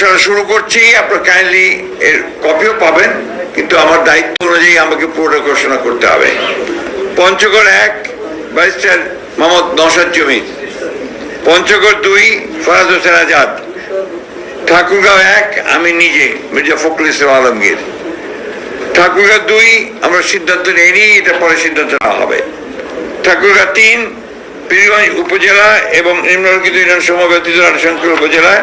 ঘোষণা শুরু করছি, আপনার কাইন্ডলি এর কপিও পাবেন, কিন্তু আমার দায়িত্ব অনুযায়ী আমাকে পুরোটা ঘোষণা করতে হবে। পঞ্চগড় এক, ব্যারিস্টার মোহাম্মদ নসাদ জমির। পঞ্চগড় দুই, ফরাজ হোসেন আজাদ। ঠাকুরগাঁও এক, আমি নিজে, মির্জা ফখরুল ইসলাম আলমগীর। ঠাকুরগাঁও দুই, আমরা সিদ্ধান্ত নেইনি, এটা পরে সিদ্ধান্ত নেওয়া হবে। ঠাকুরগাঁও তিন, পীরগঞ্জ উপজেলা এবং নিম্নলিখিত ইউনিয়ন সমূহ ব্যতীত রাজশঙ্কর উপজেলায়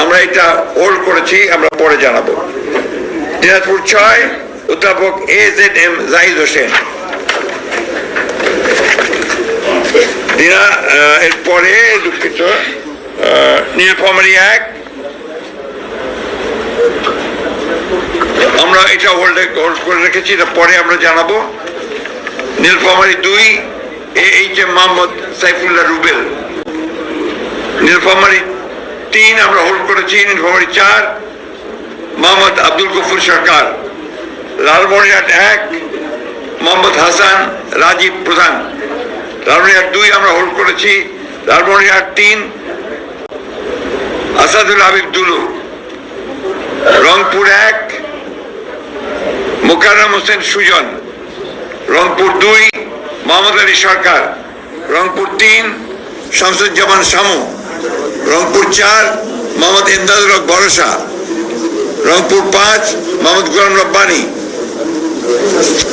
আমরা এটা হোল্ড করেছি, আমরা পরে জানাব। দিনাজপুর ছয়, অধ্যাপক A Z M Zahid Hossain. এরপরে দুঃখিত নীলফামারী এক। আমরা এটা হোল্ড হোল্ড করে রেখেছি, এটা পরে আমরা জানাব। নীলফামারী দুই, A H M Mohammad Saifullah Rubel. Nilphamari তিন, আমরা হোল্ড করেছি নীলফামারী চার, মোহাম্মদ আব্দুল গফুর সরকার। লালমনিরহাট এক, মোহাম্মদ হাসান রাজীব প্রধান। লালমনিরহাট দুই, আমরা হোল্ড করেছি। লালমনিরহাট তিন, আসাদুল হাবিব দুলু। রংপুর এক, মোকাররম হোসেন সুজন। রংপুর দুই, মোহাম্মদ আলী সরকার। রংপুর তিন, শামসুজ্জামান শামু। রংপুর চার, মোহাম্মদ ইমদাদুল হক ভরসা। রংপুর পাঁচ, মোহাম্মদ গুলাম রব্বানি।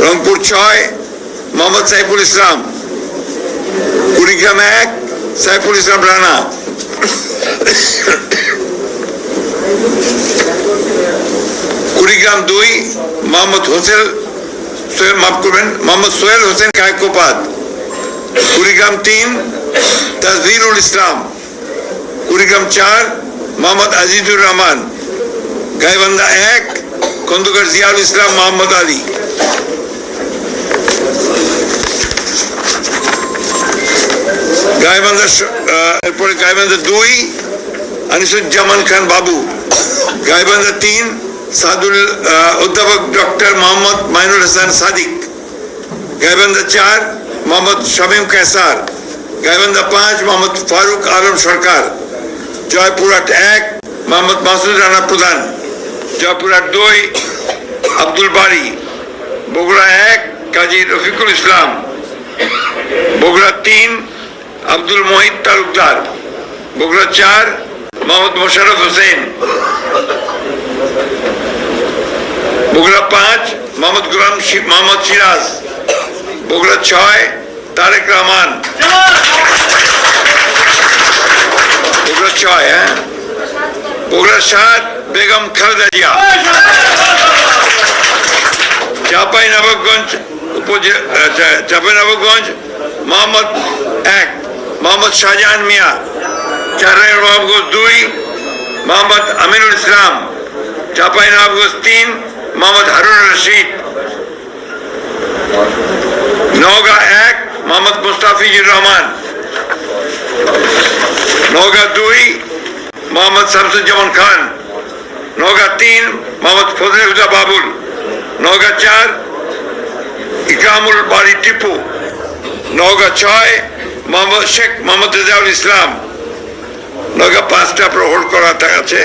রংপুর ছয়, মোহাম্মদ সাইফুল ইসলাম। কুড়িগ্রাম এক, সাইফুল ইসলাম রানা। কুড়িগ্রাম দুই, মোহাম্মদ হোসেন সোহেল, মাফ করবেন, মোহাম্মদ সোহেল হোসেন কায়কোপাত কুড়িগ্রাম তিন, তাজহিরুল ইসলাম। কুড়িগ্রাম চার, মোহাম্মদ আজিজুর রহমান। গাইবান্ধা এক খন্দকার জিয়াউল ইসলাম, মোহাম্মদ আলী। গাইবান্ধা এরপরে গাইবান্ধা দুই, আনিসুজ্জামান খান বাবু। গাইবান্ধা তিন, সাদুল অধ্যাপক ডক্টর মোহাম্মদ মাইনুল হাসান সাদিক। গাইবান্ধা চার, মোহাম্মদ শামীম কেসার গাইবান্ধা পাঁচ, মোহাম্মদ ফারুক আলম সরকার। জয়পুরহাট এক, মোহাম্মদ মাসুদ রানা প্রধান। জয়পুরহাট দুই, আব্দুল বাড়ি বগুড়া এক, কাজী রফিকুল ইসলাম। বগুড়া তিন, আব্দুল মহিদ তালুকদার। বগুড়া চার, মোহাম্মদ মোশারফ হোসেন। বগুড়া পাঁচ, মোহাম্মদ গুলাম মোহাম্মদ সিরাজ। বগুড়া ছয়, তারেক রহমান। বগুড়া ছয় হ্যাঁ বগুড়া সাত বেগম খালেদা জিয়া চাপাই নবাবগঞ্জ উপজেলা চাপাই নবাবগঞ্জ মোহাম্মদ এক মোহাম্মদ শাহজাহান মিয়া চারাই নবাবগঞ্জ দুই মোহাম্মদ আমিনুল ইসলাম চাপাই নবাবগঞ্জ তিন মোহাম্মদ হারুন রশিদ নওগাঁ এক মোহাম্মদ মুস্তাফিজুর রহমান নওগাঁ দুই, মোহাম্মদ শামসুজ্জামান খান। নওগাঁ তিন, মোহাম্মদ ফজলে হুদা বাবুল। নওগাঁ চার, ইকরামুল বাড়ি টিপু। নওগাঁ ছয়, মোহাম্মদ শেখ মোহাম্মদ রেজাউল ইসলাম। নওগাঁ পাঁচটা হোল্ড করা আছে।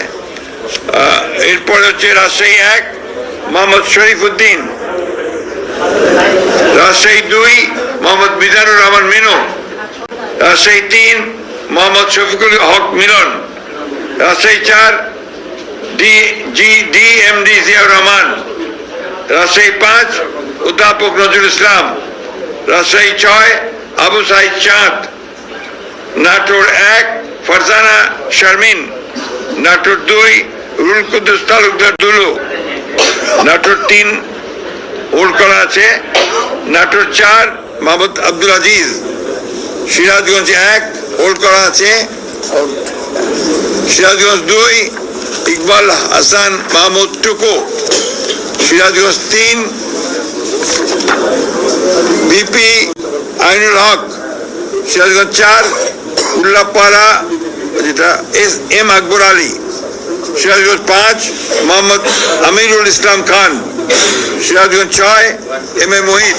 এরপরে হচ্ছে রাজশাহী এক, মোহাম্মদ শরীফ উদ্দিন রাজশাহী দুই, মোহাম্মদ মিজানুর রহমান মিনু। রাজশাহী তিন, মোহাম্মদ শফিকুল হক মিলন। রাজশাহী চার, D, G, D, M, D, Ziaur Rahman. Rajshahi পাঁচ, অধ্যাপক নজরুল ইসলাম। রাজশাহী ছয়, আবু সাইদ চাঁদ। নাটোর এক, ফারজানা শারমিন। নাটোর দুই, রুল তালুকদার দুলু। নাটোর তিন হোল্ড করা আছে। নাটোর চার মোহাম্মদ আব্দুল আজিজ। সিরাজগঞ্জ এক হোল্ড করা আছে। সিরাজগঞ্জ দুই, ইকবাল হাসান মাহমুদ টুকু। সিরাজগঞ্জ তিন বিপি আইনুল হক। সিরাজগঞ্জ চার, উল্লাপাড়া, যেটা এস এম আকবর আলী। সিরাজগঞ্জ পাঁচ, মোহাম্মদ আমিরুল ইসলাম খান। সিরাজগঞ্জ ছয়, এম এ মোহিত।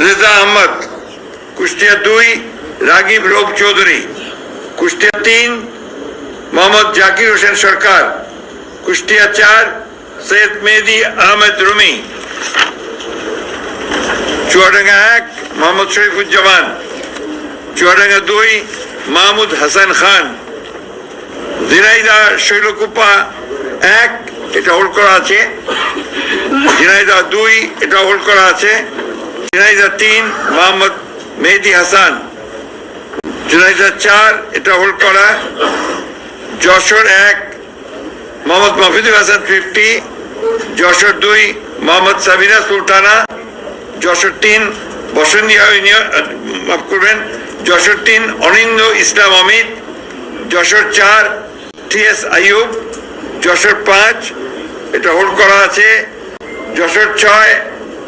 রেজা আহমদ, কুষ্টিয়া দুই, রাগিব রব চৌধুরী। কুষ্টিয়া তিন, মোহাম্মদ জাকির হোসেন সরকার। কুষ্টিয়া চার, সৈয়দ মেহেদি আহমেদ রুমি। চুয়াডাঙ্গা এক, মোহাম্মদ শরীফুজ্জামান। চুয়াডাঙ্গা দুই, মাহমুদ হাসান খান। ঝিনাইদা শৈলকুপা এক, এটা হোল্ড করা আছে। ঝিনাইদা দুই, এটা হোল্ড করা আছে। ঝিনাইদা তিন, মোহাম্মদ মেহেদি হাসান। ঝিনাইদা চার, এটা হোল্ড করা। যশোর এক, মোহাম্মদ মফিদুল হাসান ফিফটি যশোর দুই, মোহাম্মদ সাবিনা সুলতানা। যশোর তিন বসন্তী ইউনিয়ন মাফ করবেন। যশোর তিন অনিন্দ ইসলাম অমিত। যশোর চার, টি এস আইয়ুব। যশোর পাঁচ, এটা হোল্ড করা আছে। যশোর ছয়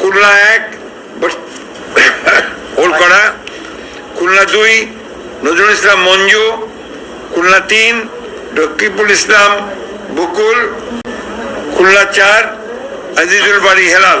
খুলনা এক করা খুলনা দুই, নজরুল ইসলাম মঞ্জু, খুলনা তিন, রকিবুল ইসলাম বকুল, খুলনা চার, আজিজুল বাড়ি হেলাল।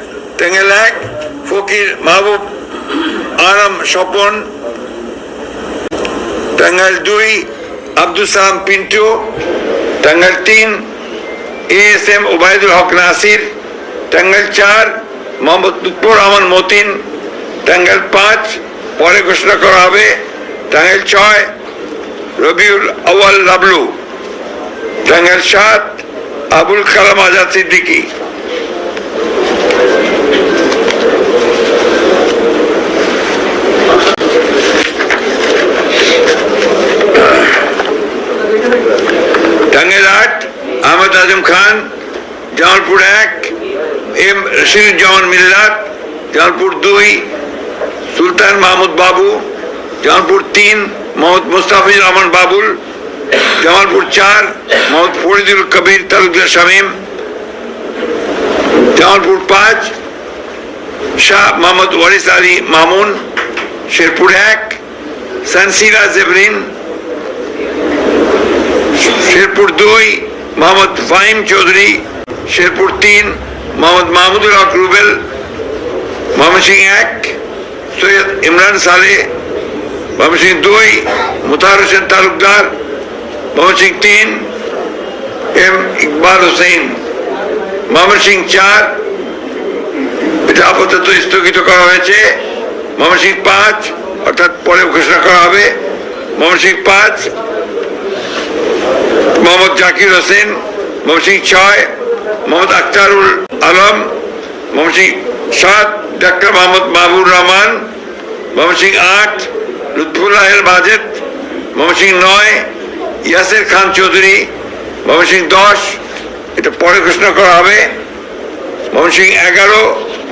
টাঙ্গাইল এক ফকির মাহবুব আরাম স্বপন টাঙ্গাইল দুই আব্দুল সালাম পিন্টু টাঙ্গাইল তিন A S M Obaidul Haque Nasir Tangail চার মোহাম্মদ লুৎফর রহমান মতিন টাঙ্গাইল পাঁচ পরে ঘোষণা করা হবে টাঙ্গাইল ছয় রবিউল আউয়াল লাবলু টাঙ্গাইল সাত আবুল কালাম আজাদ সিদ্দিকী টাঙ্গাইল আট, আহমদ আজম খান, জামালপুর এক, এম রশিদুজ্জামান মিল্লাত, জামালপুর দুই, সুলতান মাহমুদ বাবু, জামালপুর তিন, মোহাম্মদ মুস্তাফিজুর রহমান বাবুল, জামালপুর চার, মোহাম্মদ ফরিদুল কবির তালুকদার শামীম, জামালপুর পাঁচ, শাহ মোহাম্মদ ওয়ারিস আলী মামুন, শেরপুর এক, সানসিরা জেবরিন শেরপুর দুই, মোহাম্মদ ফাহিম চৌধুরী, শেরপুর তিন, মোহাম্মদ মাহমুদুল হক রুবেল, মোহাম্মদ সিং এক, সৈয়দ ইমরান সালে, মোহাম্মদ সিং দুই, মুতাহার হোসেন তালুকদার, মোহাম্মদ সিং তিন, এম ইকবাল হোসেন। মোহাম্মদ সিং চার, এটা আপাতত স্থগিত করা হয়েছে। মোহাম্মদ সিং পাঁচ, অর্থাৎ পরে ঘোষণা করা হবে। মোহাম্মদ সিং পাঁচ মোহাম্মদ জাকির হোসেন, মোহাম্মদ সিং ছয় মোহাম্মদ আখতারুল আলম, মোহাম্মদ সিং সাত ডাক্তার মোহাম্মদ মাহবুর রহমান, মোহাম্মদ সিং আট লুৎফুল্লাহ মাজেদ মোহাম্মদ সিং নয়, ইয়াসের খান চৌধুরী, মোহাম্মদ সিং দশ, এটা পরে ঘোষণা করা হবে, মোহাম্মদ সিং এগারো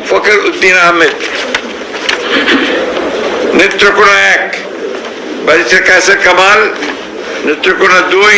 ফকির উদ্দিন আহমেদ। নেত্রকোনা এক ব্যারিস্টার কায়সার কামাল, নেত্রকোনা দুই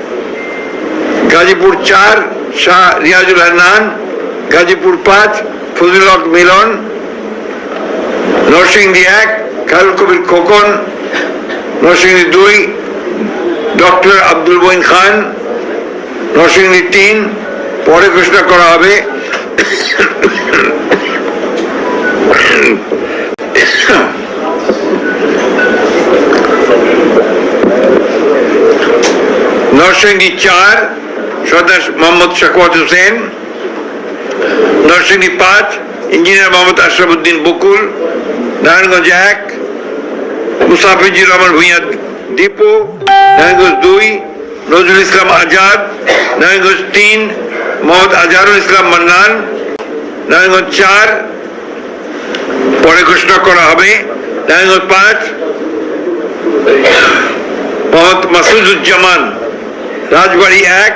গাজীপুর চার, শাহ রিয়াজুল হান্নান, গাজীপুর পাঁচ, ফজলুল হক মিলন, নরসিংদী এক, খায়রুল কবির খোকন, নরসিংদী দুই, ডক্টর আব্দুল বইন খান, নরসিংদী তিন, পরে ঘোষণা করা হবে। নরসিংদী চার সর্দার মোহাম্মদ শাকওয়াত হোসেন, নরসিংদী পাঁচ ইঞ্জিনিয়ার মোহাম্মদ আশরাফুদ্দিন বকুল, নারায়ণগঞ্জ এক মুসাফিজুর রহমান ভূঁইয়া দীপু নারায়ণগঞ্জ দুই, নজরুল ইসলাম আজাদ, নারায়ণগঞ্জ তিন, মোহাম্মদ আজহারুল ইসলাম মান্নান, নারায়ণগঞ্জ চার, পরে ঘোষণা করা হবে, নারায়ণগঞ্জ পাঁচ, মোহাম্মদ মাসুদুজ্জামান, রাজবাড়ি এক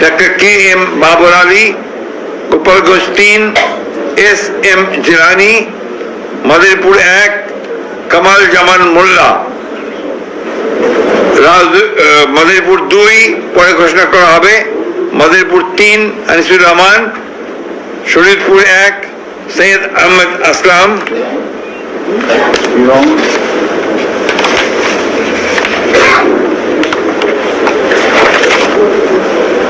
doctor K M Babar Ali Gopalganj তিন এস এম জিলানি মাদারীপুর এক কামাল জামান মোল্লা আহ, দুই পরে ঘোষণা করা হবে। মাদারীপুর তিন আনিসুর রহমান শরীরপুর এক সৈয়দ আহমেদ আসলাম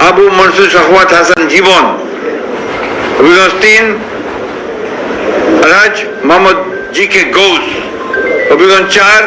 আবু মনসুর শখওয়াত হাসান জীবন হবিগঞ্জ তিন রাজ মোহাম্মদ জি কে গৌস অভিগঞ্জ চার